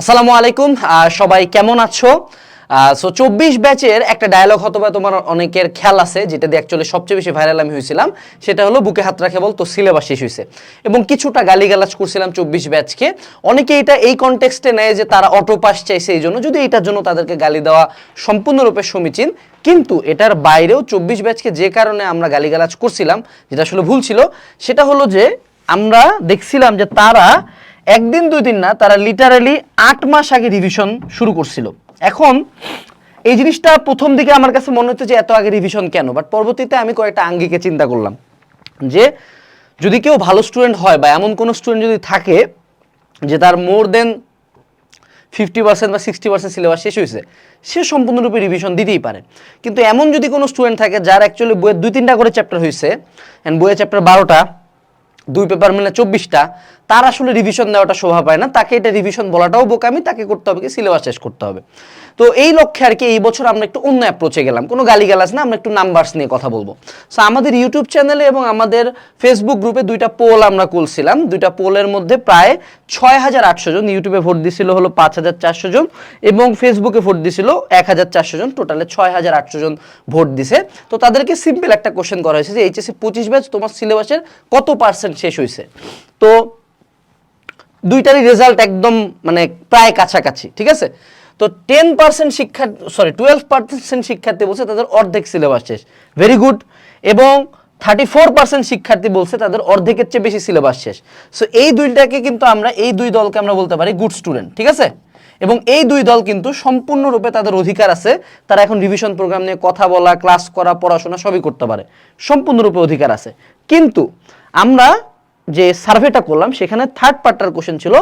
আসসালামু আলাইকুম সবাই কেমন আছো? সো চব্বিশ ব্যাচের একটা ডায়লগ হতো বা তোমার অনেকের খেয়াল আছে, যেটা দিয়ে অ্যাকচুয়ালি সবচেয়ে বেশি ভাইরাল আমি হয়েছিলাম, সেটা হলো বুকে হাত রাখে বল তো সিলেবাস শেষ হয়েছে। এবং কিছুটা গালিগালাজ করছিলাম চব্বিশ ব্যাচকে। অনেকে এটা এই কনটেক্সটে নেয় যে তারা অটো পাস চাইছে এই জন্য, যদি এটার জন্য তাদেরকে গালি দেওয়া সম্পূর্ণরূপে সমীচীন, কিন্তু এটার বাইরেও চব্বিশ ব্যাচকে যে কারণে আমরা গালিগালাজ করছিলাম, যেটা আসলে ভুল ছিল, সেটা হলো যে আমরা দেখছিলাম যে তারা একদিন, দুই দিন না, তারা লিটারালি আট মাস আগে রিভিশন শুরু করছিল। এখন এই জিনিসটা প্রথম দিকে আমার কাছে মনে হচ্ছে যে এত আগে রিভিশন কেন? বাট পরবর্তীতে আমি কয়েকটা আঙ্গিকে চিন্তা করলাম যে যদি কেউ ভালো স্টুডেন্ট হয় বা এমন কোনো স্টুডেন্ট যদি থাকে যে তার মোর দেন ফিফটি পার্সেন্ট বা সিক্সটি পার্সেন্ট সিলেবাস শেষ হয়েছে, সে সম্পূর্ণরূপে রিভিশন দিতেই পারে। কিন্তু এমন যদি কোনো স্টুডেন্ট থাকে যার অ্যাকচুয়ালি বইয়ের দুই তিনটা করে চ্যাপ্টার হয়েছে অ্যান্ড বইয়ের চ্যাপ্টার বারোটা দুই পেপার মিলে চব্বিশটা, তার আসলে রিভিশন দেওয়াটা শোভা পায় না, তাকে এটা রিভিশন বলাটাও বোকামি, তাকে করতে হবে কি সিলেবাস শেষ করতে হবে। তো এই লক্ষ্যে আর কি এই বছর আমরা একটু অন্য অ্যাপ্রোচে গেলাম। কোনো গালিগালাজ না, আমরা একটু নাম্বারস নিয়ে কথা বলব। সো আমাদের ইউটিউব চ্যানেলে এবং আমাদের ফেসবুক গ্রুপে দুইটা পোল আমরা করছিলাম দুইটা পোলের মধ্যে প্রায় ছয় হাজার আটশো জন ইউটিউবে ভোট দিছিল হলো পাঁচ হাজার চারশো জন এবং ফেসবুকে ভোট দিছিল এক হাজার চারশো জন। টোটালে ছয় হাজার আটশো জন ভোট দিছে। তো তাদেরকে সিম্পল একটা কোশ্চেন করা হয়েছে যে, এইচএসসি পঁচিশ ব্যাচ তোমার সিলেবাসের কত পার্সেন্ট শেষ হয়েছে তো দুইটারই রেজাল্ট একদম মানে প্রায় কাছাকাছি, ঠিক আছে? তো টেন পার্সেন্ট শিক্ষার্থী সরি টুয়েলভ পার্সেন্ট শিক্ষার্থী বলছে তাদের অর্ধেক সিলেবাস শেষ। ভেরি গুড এবং থার্টি ফোর পার্সেন্ট শিক্ষার্থী বলছে তাদের অর্ধেকের চেয়ে বেশি সিলেবাস শেষ। সো এই দুইটাকে কিন্তু আমরা, এই দুই দলকে আমরা বলতে পারি গুড স্টুডেন্ট ঠিক আছে? এবং এই দুই দল কিন্তু সম্পূর্ণরূপে তাদের অধিকার আছে। তারা এখন রিভিশন প্রোগ্রাম নিয়ে কথা বলা ক্লাস করা, পড়াশোনা সবই করতে পারে। সম্পূর্ণরূপে অধিকার আছে। কিন্তু আমরা যে সার্ভেটা করলাম, সেখানে থার্ড পার্টটার কোশ্চেন ছিল,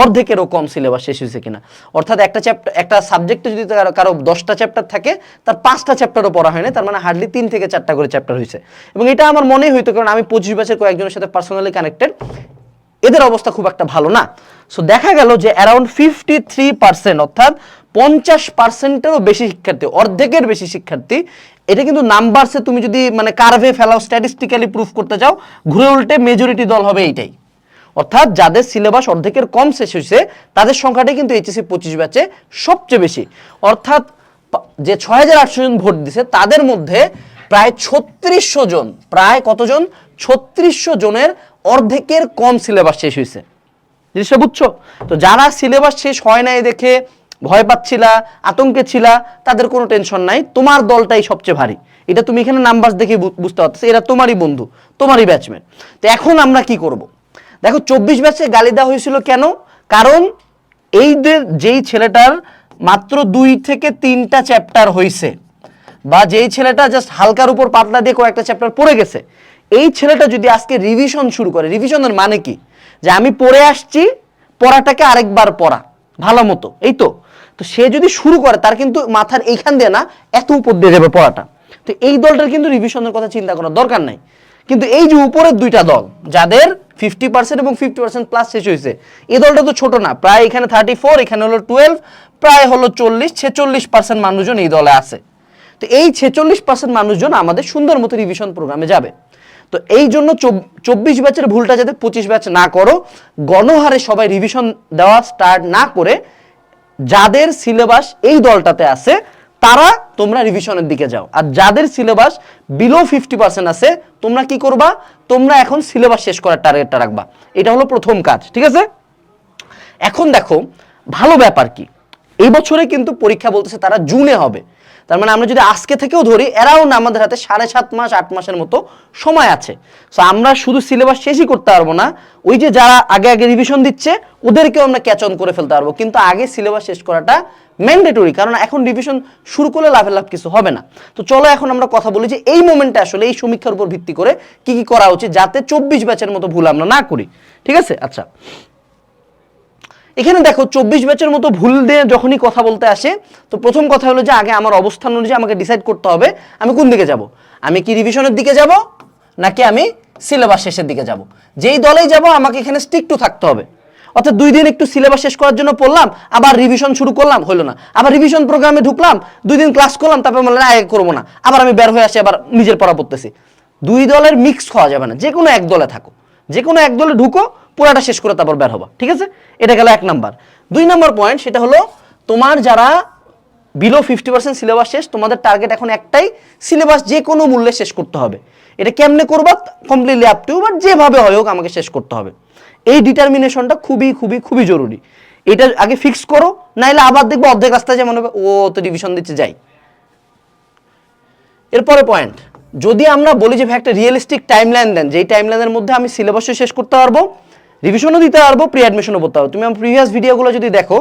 অর্ধেকেরও কম সিলেবাস শেষ হয়েছে কিনা। অর্থাৎ একটা চ্যাপ্টার একটা সাবজেক্টে যদি কারও দশটা চ্যাপ্টার থাকে, তার পাঁচটা চ্যাপ্টারও পড়া হয়নি, তার মানে হার্ডলি তিন থেকে চারটা করে চ্যাপ্টার হয়েছে। এবং এটা আমার মনে হইতো, কারণ আমি পঁচিশ বছর কয়েকজনের সাথে পার্সোনালি কানেক্টেড এদের অবস্থা খুব একটা ভালো না। সো দেখা গেল যে অ্যারাউন্ড ফিফটি থ্রি পার্সেন্ট অর্থাৎ পঞ্চাশ পার্সেন্টেরও বেশি শিক্ষার্থী, অর্ধেকের বেশি শিক্ষার্থী এটা কিন্তু নাম্বারসে তুমি যদি মানে কার্ভে ফেলাও স্ট্যাটিস্টিক্যালি প্রুফ করতে চাও, ঘুরে উল্টে মেজরিটি দল হবে এইটাই। অর্থাৎ যাদের সিলেবাস অর্ধেকের কম শেষ হয়েছে, তাদের সংখ্যাটাই কিন্তু এইচএসসি পঁচিশ ব্যাচে সবচেয়ে বেশি। অর্থাৎ যে ছয় হাজার আটশো জন ভোট দিছে, তাদের মধ্যে প্রায় ছত্রিশশো জন, প্রায় কতজন? ছত্রিশশো জনের অর্ধেকের কম সিলেবাস শেষ হয়েছে। জিনিসটা বুঝছ? তো যারা সিলেবাস শেষ হয় নাই দেখে ভয় পাচ্ছিলা, আতঙ্কে ছিলা, তাদের কোনো টেনশন নাই। তোমার দলটাই সবচেয়ে ভারী। এটা তুমি এখানে নাম্বার দেখে বুঝতে পারছ এরা তোমারই বন্ধু, তোমারই ব্যাচমেট তো এখন আমরা কি করব? দেখো, চব্বিশ ব্যাচে গালি দেওয়া হয়েছিল কেন? কারণ এই যেই ছেলেটার মাত্র দুই থেকে তিনটা চ্যাপ্টার হয়েছে বা যেই ছেলেটা জাস্ট হালকার উপর পাতলা দিয়ে কয়েকটা চ্যাপ্টার পড়ে গেছে, এই ছেলেটা যদি আজকে রিভিশন শুরু করে রিভিশনের মানে কি? যে আমি পড়ে আসছি, পড়াটাকে আরেকবার পড়া, ভালো মতো, এই তো। তো সে যদি শুরু করে, তার কিন্তু মাথার এইখান দিয়ে না এত উপর দিয়ে যাবে পড়াটা। তো এই দলটার কিন্তু রিভিশনের কথা চিন্তা করার দরকার নাই। কিন্তু এই যে উপরের দুইটা দল, যাদের ফিফটি পার্সেন্ট এবং ফিফটি পার্সেন্ট প্লাস শেষ হয়েছে, এই দলটা তো ছোট না। প্রায় এখানে থার্টি ফোর এখানে হলো টুয়েলভ প্রায় হলো চল্লিশ, ছেচল্লিশ পার্সেন্ট মানুষজন এই দলে আছে। তো এই ছেচল্লিশ পার্সেন্ট মানুষজন আমাদের সুন্দর মতো রিভিশন প্রোগ্রামে যাবে। তো এই জন্য চব্বিশ ব্যাচের ভুলটা যাতে পঁচিশ ব্যাচ না করো, গণহারে সবাই রিভিশন দেওয়া স্টার্ট না করে যাদের সিলেবাস এই দলটাতে আছে, তারা তোমরা রিভিশনের দিকে যাও। আর যাদের সিলেবাস বিলো ফিফটি পার্সেন্ট আছে, তোমরা কি করবা? তোমরা এখন সিলেবাস শেষ করার টার্গেটটা রাখবা। এটা হলো প্রথম কাজ, ঠিক আছে? এখন দেখো, ভালো ব্যাপার কি? এই বছরে কিন্তু পরীক্ষা বলতেছে তারা জুনে হবে। তার মানে আমরা যদি আজকে থেকেও ধরি অ্যারাউন্ড আমাদের হাতে সাড়ে সাত মাস, আট মাসের মতো সময় আছে। সো আমরা শুধু সিলেবাস শেষই করতে পারব না, ওই যে যারা আগে আগে রিভিশন দিচ্ছে, ওদেরকেও আমরা ক্যাচ অন করে ফেলতে পারব। কিন্তু আগে সিলেবাস শেষ করাটা ম্যান্ডেটরি কারণ এখন রিভিশন শুরু করলে লাভের লাভ কিছু হবে না। তো চলো এখন আমরা কথা বলি যে এই মোমেন্টে আসলে এই সমীক্ষার উপর ভিত্তি করে কি কি করা উচিত, যাতে চব্বিশ ব্যাচের মতো ভুল আমরা না করি। ঠিক আছে? আচ্ছা। এখানে দেখো, চব্বিশ ব্যাচের মতো ভুল দিয়ে যখনই কথা বলতে আসে, তো প্রথম কথা হলো যে আগে আমার অবস্থান অনুযায়ী আমাকে ডিসাইড করতে হবে, আমি কোন দিকে যাব? আমি কি রিভিশনের দিকে যাব, নাকি আমি সিলেবাস শেষের দিকে যাব? যেই দলেই যাব, আমাকে এখানে স্টিক টু থাকতে হবে। অর্থাৎ দুই দিন একটু সিলেবাস শেষ করার জন্য পড়লাম, আবার রিভিশন শুরু করলাম, হলো না। আবার রিভিশন প্রোগ্রামে ঢুকলাম, দুই দিন ক্লাস করলাম, তারপর বললাম আগে করব না। আবার আমি বের হয়ে আসি, আবার নিজের পড়া পড়তেছি। দুই দলের মিক্স হওয়া যাবে না যে কোনো এক দলে থাকো যে কোনো এক দলে ঢুকো, পুরাটা শেষ করে তারপর বের হবা। ঠিক আছে? এটা গেল এক নাম্বার। দুই নম্বর পয়েন্ট সেটা হলো, তোমার যারা বিলো ফিফটি পার্সেন্ট সিলেবাস শেষ, তোমাদের টার্গেট এখন একটাই সিলেবাস যে কোনো মূল্যে শেষ করতে হবে। এটা কেমনে করবা? কমপ্লিটলি আপ টু বাট যেভাবে হয় হোক আমাকে শেষ করতে হবে। এই ডিটারমিনেশনটা খুবই খুবই খুবই জরুরি। এটা আগে ফিক্স করো, নাইলে আবার দেখব অর্ধেক রাস্তায় যেমন হবে, ও তো ডিভিশন দিচ্ছে যাই। এরপরে পয়েন্ট যদি আমরা বলি যে ভাই, একটা রিয়েলিস্টিক টাইমলাইন দেন, যেই টাইমলাইনের মধ্যে আমি সিলেবাসও শেষ করতে পারব রিভিশনও দিতে পারব প্রি অ্যাডমিশনও করতে পারব। তুমি আমার প্রিভিয়াস ভিডিওগুলো যদি দেখো,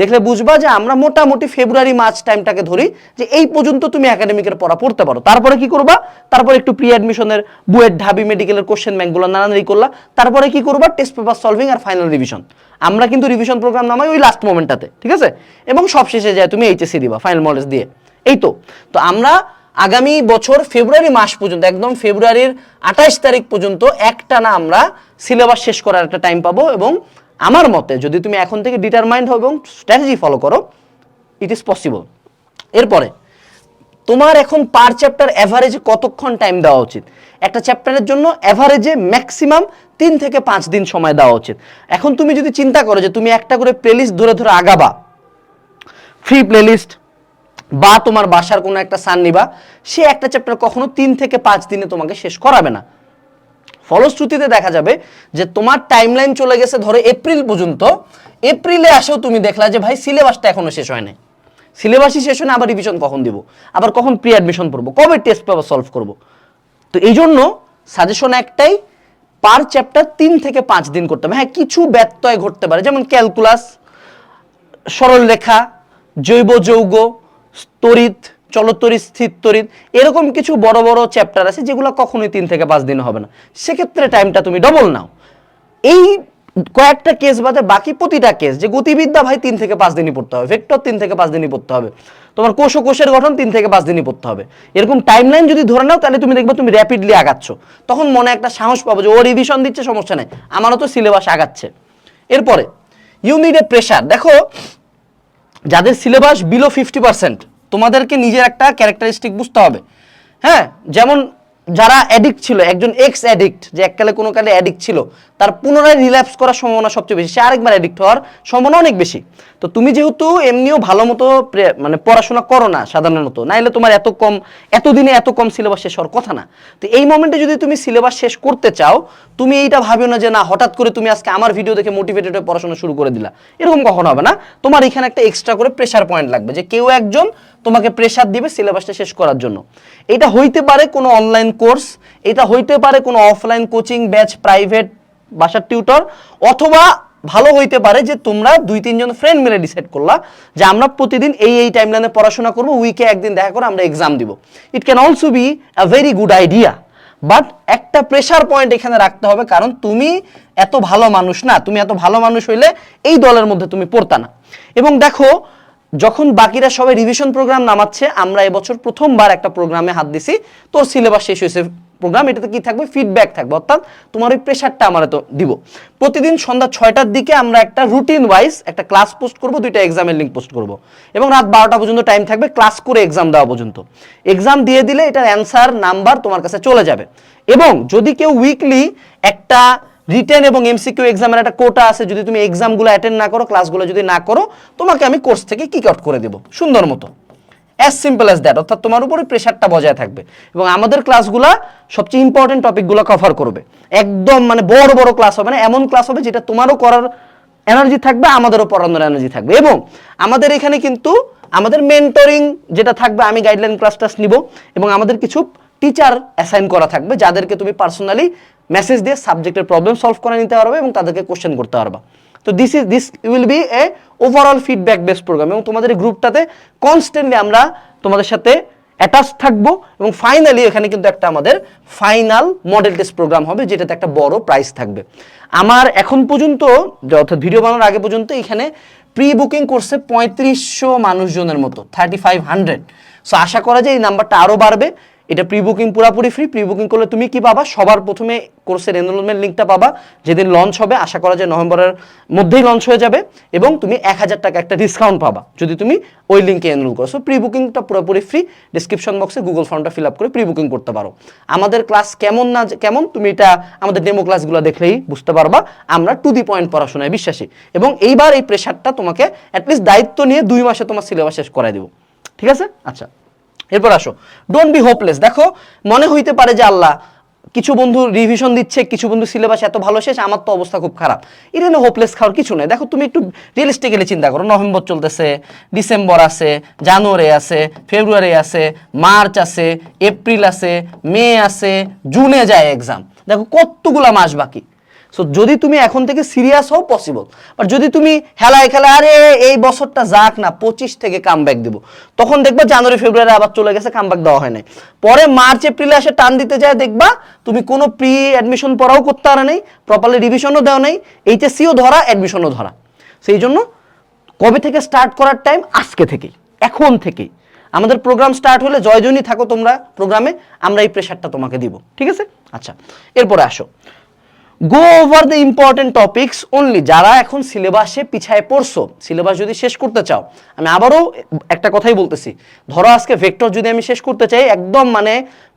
দেখলে বুঝবা যে আমরা মোটামুটি ফেব্রুয়ারি মার্চ টাইমটাকে ধরি যে এই পর্যন্ত তুমি একাডেমিকের পড়া পড়তে পারো। তারপরে কি করবা? তারপরে একটু প্রি অ্যাডমিশনের বুয়েট, ঢাবি মেডিকেলের কোশ্চেন ব্যাংকগুলো নানানারি করলা। তারপরে কি করবা? টেস্ট পেপার সলভিং আর ফাইনাল রিভিশন আমরা কিন্তু রিভিশন প্রোগ্রাম নামাই ওই লাস্ট মোমেন্টটাতে ঠিক আছে? এবং সব শেষে যায় তুমি এইচএসসি দিবা ফাইনাল মডেলস দিয়ে। এই তো। তো আমরা আগামী বছর ফেব্রুয়ারি মাস পর্যন্ত, একদম ফেব্রুয়ারির আঠাইশ তারিখ পর্যন্ত একটা না আমরা সিলেবাস শেষ করার একটা টাইম পাবো এবং আমার মতে যদি তুমি এখন থেকে ডিটারমাইন্ড হও এবং স্ট্র্যাটেজি ফলো করো ইট ইজ পসিবল এরপরে, তোমার এখন পার চ্যাপ্টার অ্যাভারেজে কতক্ষণ টাইম দেওয়া উচিত? একটা চ্যাপ্টারের জন্য অ্যাভারেজে ম্যাক্সিমাম তিন থেকে পাঁচ দিন সময় দেওয়া উচিত। এখন তুমি যদি চিন্তা করো যে তুমি একটা করে প্লেলিস্ট ধরে ধরে আগাবা ফ্রি প্লেলিস্ট বা তোমার বাসার কোনো একটা সান নিবা, সে একটা চ্যাপ্টার কখনো তিন থেকে পাঁচ দিনে তোমাকে শেষ করাবে না। ফলশ্রুতিতে দেখা যাবে যে তোমার টাইমলাইন চলে গেছে ধরো এপ্রিল পর্যন্ত। এপ্রিলে আসেও তুমি দেখলা যে ভাই সিলেবাসটা এখনও শেষ হয় নাই সিলেবাসই শেষ হয় না আবার রিভিশন কখন দিব? আবার কখন প্রি অ্যাডমিশন পড়ব? কবে টেস্ট পেপার সলভ করব? তো এই জন্য সাজেশন একটাই পার চ্যাপ্টার তিন থেকে পাঁচ দিন করতে হবে। হ্যাঁ কিছু ব্যত্যয় ঘটতে পারে, যেমন ক্যালকুলাস সরল রেখা জৈব যৌগ তড়িৎ চলতরিৎ স্থির তড়িৎ এরকম কিছু বড় বড় চ্যাপ্টার আছে যেগুলো কখনোই তিন থেকে পাঁচ দিন হবে না। সেক্ষেত্রে টাইমটা তুমি ডবল নাও। এই কয়েকটা কেস বাদে বাকি প্রতিটা কেস যে গতিবিদ্যা ভাই তিন থেকে পাঁচ দিনই পড়তে হবে ভেক্টর তিন থেকে পাঁচ দিনই পড়তে হবে, তোমার কোষ ও কোষের গঠন তিন থেকে পাঁচ দিনই পড়তে হবে। এরকম টাইম লাইন যদি ধরে নাও, তাহলে তুমি দেখবে তুমি র্যাপিডলি আগাচ্ছ। তখন মনে একটা সাহস পাবো যে ও রিভিশন দিচ্ছে, সমস্যা নেই। আমারও তো সিলেবাস আগাচ্ছে। এরপরে ইউ প্রেশার দেখো যাদের সিলেবাস বিলো ফিফটি পার্সেন্ট তোমাদেরকে নিজের একটা ক্যারেক্টারিস্টিক বুঝতে হবে। হ্যাঁ যেমন যারা অ্যাডিক্ট ছিল, একজন এক্স অ্যাডিক্ট যে এককালে কোনো কালে অ্যাডিক্ট ছিল তার পুনরায় রিল্যাপস করার সম্ভাবনা সবচেয়ে বেশি। সে আরেকবার অ্যাডিক্ট হওয়ার সম্ভাবনা অনেক বেশি। তো তুমি যেহেতু এমনিও ভালো মতো মানে পড়াশোনা করো না সাধারণত, নাইলে তোমার এত কম, এতদিনে এত কম সিলেবাস শেষ হওয়ার কথা না। তো এই মোমেন্টে যদি তুমি সিলেবাস শেষ করতে চাও, তুমি এইটা ভাবিও না যে না, হঠাৎ করে তুমি আজকে আমার ভিডিও দেখে মোটিভেটেড হয়ে পড়াশোনা শুরু করে দিলা। এরকম কখনো হবে না। তোমার এখানে একটা এক্সট্রা করে প্রেশার পয়েন্ট লাগবে যে কেউ একজন তোমাকে প্রেশার দিবে সিলেবাসটা শেষ করার জন্য। এটা হইতে পারে কোনো অনলাইন কোর্স এটা হইতে পারে কোনো অফলাইন কোচিং ব্যাচ প্রাইভেট বাসার টিউটর অথবা ভালো হইতে পারে যে তোমরা দুই, তিনজন ফ্রেন্ড মিলে ডিসাইড করলা যে আমরা প্রতিদিন এই এই টাইমলাইনে পড়াশোনা করব উইকে একদিন দেখা করে আমরা এক্সাম দিব। It can also be a very good idea but একটা প্রেশার পয়েন্ট এখানে রাখতে হবে, কারণ তুমি এত ভালো মানুষ না, তুমি এত ভালো মানুষ হইলে এই দলের মধ্যে তুমি পড়তা না। এবং দেখো, যখন বাকিরা সবাই রিভিশন প্রোগ্রাম নামাচ্ছে, আমরা এবছর প্রথমবার একটা প্রোগ্রামে হাত দিছি, তোর সিলেবাস শেষ হয়েছে প্রোগ্রাম এটাতে কি থাকবে? ফিডব্যাক থাকবে। অর্থাৎ তোমার ওই প্রেশারটা আমরা তো দিব। প্রতিদিন সন্ধ্যা ছয়টার দিকে আমরা একটা রুটিন ওয়াইজ একটা ক্লাস পোস্ট করব, দুইটা এক্সামের লিঙ্ক পোস্ট করব। এবং রাত বারোটা পর্যন্ত টাইম থাকবে ক্লাস করে এক্সাম দেওয়া পর্যন্ত। এক্সাম দিয়ে দিলে এটার অ্যান্সার নাম্বার তোমার কাছে চলে যাবে। এবং যদি কেউ উইকলি একটা রিটেন এবং এমসিকিউ এক্সামের একটা কোটা আছে, যদি তুমি এক্সামগুলো অ্যাটেন্ড না করো ক্লাসগুলো যদি না করো, তোমাকে আমি কোর্স থেকে কিক আউট করে দেবো। সুন্দর মতো। অ্যাজ সিম্পল অ্যাজ দ্যাট অর্থাৎ তোমার উপরে প্রেশারটা বজায় থাকবে। এবং আমাদের ক্লাসগুলো সবচেয়ে ইম্পর্টেন্ট টপিকগুলো কভার করবে। একদম মানে বড় বড় ক্লাস হবে না, এমন ক্লাস হবে যেটা তোমারও করার এনার্জি থাকবে, আমাদেরও পড়ানোর এনার্জি থাকবে। এবং আমাদের এখানে কিন্তু আমাদের মেন্টরিং যেটা থাকবে, আমি গাইডলাইন ক্লাস টাস নিব, এবং আমাদের কিছু টিচার অ্যাসাইন করা থাকবে, যাদেরকে তুমি পার্সোনালি মেসেজ দিয়ে সাবজেক্টের প্রবলেম সলভ করে নিতে পারবে এবং তাদেরকে কোশ্চেন করতে পারবা। তো this is this will be a overall feedback base program এবং তোমাদের এই গ্রুপটাতে কনস্ট্যান্টলি আমরা তোমাদের সাথে অ্যাটাচ থাকব এবং ফাইনালি এখানে কিন্তু একটা আমাদের ফাইনাল মডেল টেস্ট প্রোগ্রাম হবে যেটাতে একটা বড় প্রাইস থাকবে। আমার এখন পর্যন্ত অর্থাৎ ভিডিও বানানোর আগে পর্যন্ত এখানে প্রি বুকিং করছে পঁয়ত্রিশশো মানুষজনের মতো থার্টি ফাইভ হান্ড্রেড সো আশা করা যায় এই নাম্বারটা আরও বাড়বে। এটা প্রি বুকিং পুরাপুরি ফ্রি প্রি বুকিং করলে তুমি কি পাবা? সবার প্রথমে কোর্সের এনরোলমেন্ট লিঙ্কটা পাবা। যেদিন লঞ্চ হবে, আশা করা যায় নভেম্বরের মধ্যেই লঞ্চ হয়ে যাবে এবং তুমি এক হাজার টাকা একটা ডিসকাউন্ট পাবা যদি তুমি ওই লিঙ্কে এনরোল করো। সো প্রি বুকিংটা পুরোপুরি ফ্রি ডিসক্রিপশন বক্সে গুগল ফর্মটা ফিল আপ করে প্রি বুকিং করতে পারো। আমাদের ক্লাস কেমন না কেমন? তুমি এটা আমাদের ডেমো ক্লাসগুলো দেখলেই বুঝতে পারবা। আমরা টু দি পয়েন্ট পড়াশোনায় বিশ্বাসী এবং এইবার এই প্রেশারটা তোমাকে অ্যাটলিস্ট দায়িত্ব নিয়ে দুই মাসে তোমার সিলেবাস শেষ করাই দেবো। ঠিক আছে? আচ্ছা। এরপর আসো। ডোন্ট বি হোপলেস দেখো, মনে হইতে পারে যে আল্লাহ কিছু বন্ধু রিভিশন দিচ্ছে, কিছু বন্ধু সিলেবাস এত ভালো শেষ, আমার তো অবস্থা খুব খারাপ। এটা না হোপলেস খাওয়ার কিছু নেই। দেখো, তুমি একটু রিয়েলিস্টিক্যালি চিন্তা করো। নভেম্বর চলতেছে ডিসেম্বর আছে জানুয়ারি আছে ফেব্রুয়ারি আছে মার্চ আছে এপ্রিল আছে মে আছে জুনে যায় এক্সাম দেখো, কতগুলা মাস বাকি। সো যদি তুমি এখন থেকে সিরিয়াস হও পসিবল বাট যদি তুমি হেলায় খেলায়, আরে, এই বছরটা যাক না, পঁচিশ থেকে কাম ব্যাক দেবো। তখন দেখবা জানুয়ারি, ফেব্রুয়ারি আবার চলে গেছে কাম ব্যাক দেওয়া হয় নাই। পরে মার্চ, এপ্রিলে এসে টান দিতে যায়, দেখবা তুমি কোনো প্রি অ্যাডমিশন পড়াও করতে পারে নাই প্রপারলি রিভিশনও দেওয়া নেই এইচএসসিও ধরা অ্যাডমিশনও ধরা। সেই জন্য কবে থেকে স্টার্ট করার টাইম আজকে থেকেই, এখন থেকেই। আমাদের প্রোগ্রাম স্টার্ট হলে জয়জনী থাকো তোমরা প্রোগ্রামে আমরা এই প্রেশারটা তোমাকে দিব। ঠিক আছে? আচ্ছা এরপরে আসো। Go over the important topics only যারা এখন সিলেবাসে পিছায় পড়ছো। সিলেবাস যদি শেষ করতে চাও, আমি আবারও একটা কথাই বলতেছি। ধরো আজকে ভেক্টর যদি আমি শেষ করতে চাই, একদম মানে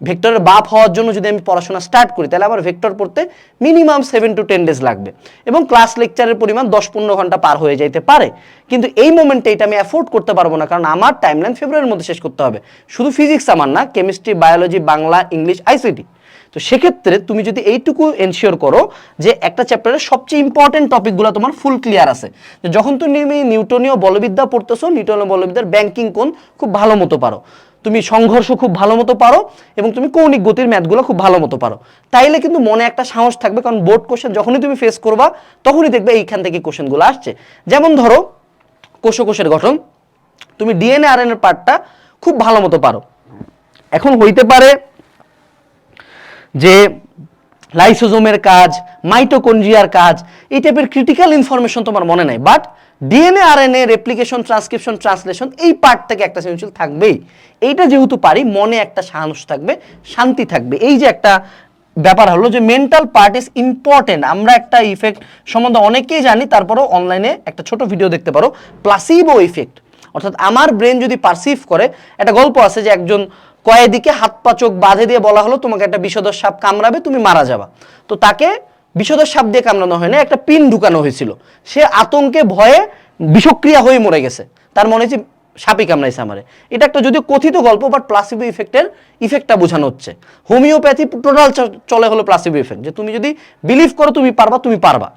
ভেক্টরের বাপ হওয়ার জন্য যদি আমি পড়াশোনা স্টার্ট করি, তাহলে আমার ভেক্টর পড়তে minimum seven to ten days লাগবে। এবং ক্লাস লেকচারের পরিমাণ দশ পনেরো ঘণ্টা পার হয়ে যাইতে পারে। কিন্তু এই মোমেন্টে এটা আমি অ্যাফোর্ড করতে পারব না, কারণ আমার টাইমলাইন ফেব্রুয়ারির মধ্যে শেষ করতে হবে। শুধু ফিজিক্স আমার না chemistry biology Bangla English ICT তো সেক্ষেত্রে তুমি যদি এইটুকু এনশিওর করো যে একটা চ্যাপ্টারের সবচেয়ে ইম্পর্টেন্ট টপিকগুলো তোমার ফুল ক্লিয়ার আছে। যখন তুমি নিউটনীয় বলবিদ্যা পড়তেছো নিউটনীয় বলবিদ্যার ব্যাংকিং কোন খুব ভালো মতো পারো। তুমি সংঘর্ষ খুব ভালো মতো পারো এবং তুমি কৌণিক গতির ম্যাথগুলো খুব ভালো মতো পারো। তাইলে কিন্তু মনে একটা সাহস থাকবে, কারণ বোর্ড কোশ্চেন যখনই তুমি ফেস করবা, তখনই দেখবে এইখান থেকে কোশ্চেনগুলো আসছে। যেমন ধরো, কোষকোষের গঠন। তুমি ডিএনএ আর এর পার্টটা খুব ভালো মতো পারো। এখন হইতে পারে যে লাইসোজোমের কাজ, মাইটোকন্ড্রিয়ার কাজ, এই টাইপের ক্রিটিক্যাল ইনফরমেশন তোমার মনে নাই। But DNA RNA replication transcription translation এই পার্ট থেকে একটা সৃজনশীল থাকবেই। এইটা যেহেতু পারি, মনে একটা সাহস থাকবে, শান্তি থাকবে। এই যে একটা ব্যাপার হলো যে মেন্টাল পার্ট ইজ ইম্পর্টেন্ট আমরা একটা ইফেক্ট সম্বন্ধে অনেকেই জানি, তারপরেও অনলাইনে একটা ছোট ভিডিও দেখতে পারো। প্লাসিবো ইফেক্ট অর্থাৎ আমার ব্রেন যদি পারসিভ করে, একটা গল্প আছে যে একজন কয়েদিকে হাত পা চোখ বাঁধে দিয়ে বলা হলো, তোমাকে একটা বিষধর সাপ কামড়াবে, তুমি মারা যাবা। তো তাকে বিষধর সাপ দিয়ে কামড়ানো হয় না, একটা পিন ঢুকানো হয়েছিল। সে আতঙ্কে ভয়ে বিষক্রিয়া হয়ে মরে গেছে। তার মনে হচ্ছে সাপই কামড়াইছে আমারে। এটা একটা যদিও কথিত গল্প বাট প্লাসিবো ইফেক্টের ইফেক্টটা বোঝানো হচ্ছে। হোমিওপ্যাথি টোটাল চলে হলো প্লাসিবো ইফেক্ট যে তুমি যদি বিলিভ করো, তুমি পারবা তুমি পারবা।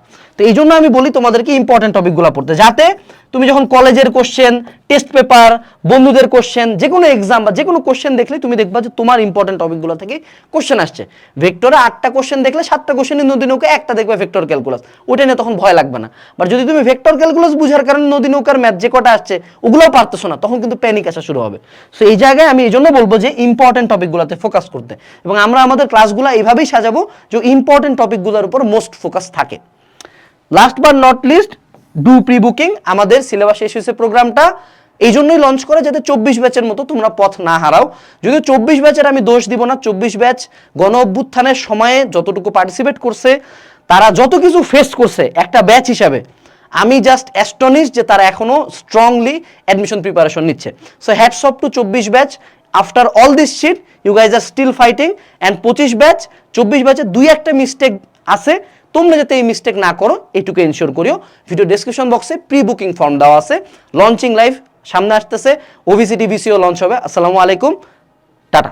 তো এই জন্য আমি বলি তোমাদেরকে ইম্পর্টেন্ট টপিকগুলো পড়তে। যাতে তুমি যখন কলেজের কোশ্চেন টেস্ট পেপার বন্ধুদের কোশ্চেন যে কোনো এক্সাম বা যে কোনো কোশ্চেন দেখলে তুমি দেখবা যে তোমার ইম্পর্টেন্ট টপিকগুলো থেকে কোশ্চেন আসছে। ভেক্টরে আটটা কোশ্চেন দেখলে সাতটা কোশ্চেনের নদী নৌকা একটা দেখবে ভেক্টর ক্যালকুলাস ওটা নিয়ে তখন ভয় লাগবে না। বাট যদি তুমি ভেক্টর ক্যালকুলাস বুঝার কারণে নদী নৌকার ম্যাথ যে কটা আসছে, ওগুলোও পারতেছো না, তখন কিন্তু প্যানিক আসা শুরু হবে। সো এই জায়গায় আমি এই জন্য বলব যে ইম্পর্টেন্ট টপিকগুলোতে ফোকাস করতে। এবং আমরা আমাদের ক্লাসগুলো এইভাবেই সাজাবো যে ইম্পর্টেন্ট টপিকগুলোর উপর মোস্ট ফোকাস থাকে। Last but not least do pre booking আমাদের সিলেবাস শেষ হয়েছে প্রোগ্রামটা এই জন্যই লঞ্চ করে যাতে চব্বিশ ব্যাচের মতো তোমরা পথ না হারাও। যদি চব্বিশ ব্যাচের আমি দোষ দিব না, চব্বিশ ব্যাচ গণ অভ্যুত্থানের সময়ে যতটুকু পার্টিসিপেট করছে, তারা যত কিছু ফেস করছে, একটা ব্যাচ হিসাবে, আমি জাস্ট অ্যাস্টনিশ যে তারা এখনও স্ট্রংলি অ্যাডমিশন প্রিপারেশন নিচ্ছে। সো হ্যাটস অফ টু চব্বিশ batch after all this shit you guys are still fighting and পঁচিশ ব্যাচ চব্বিশ ব্যাচে দুই একটা মিস্টেক আছে। তোমরা যাতে এই মিস্টেক না করো এটুকু এনশিওর করিও। ভিডিও ডেসক্রিপশন বক্সে প্রি বুকিং ফর্ম দেওয়া আছে। লঞ্চিং লাইভ সামনে আসতেছে। ওভিসি ডিভিসিও লঞ্চ হবে। আসসালামু আলাইকুম। টাটা।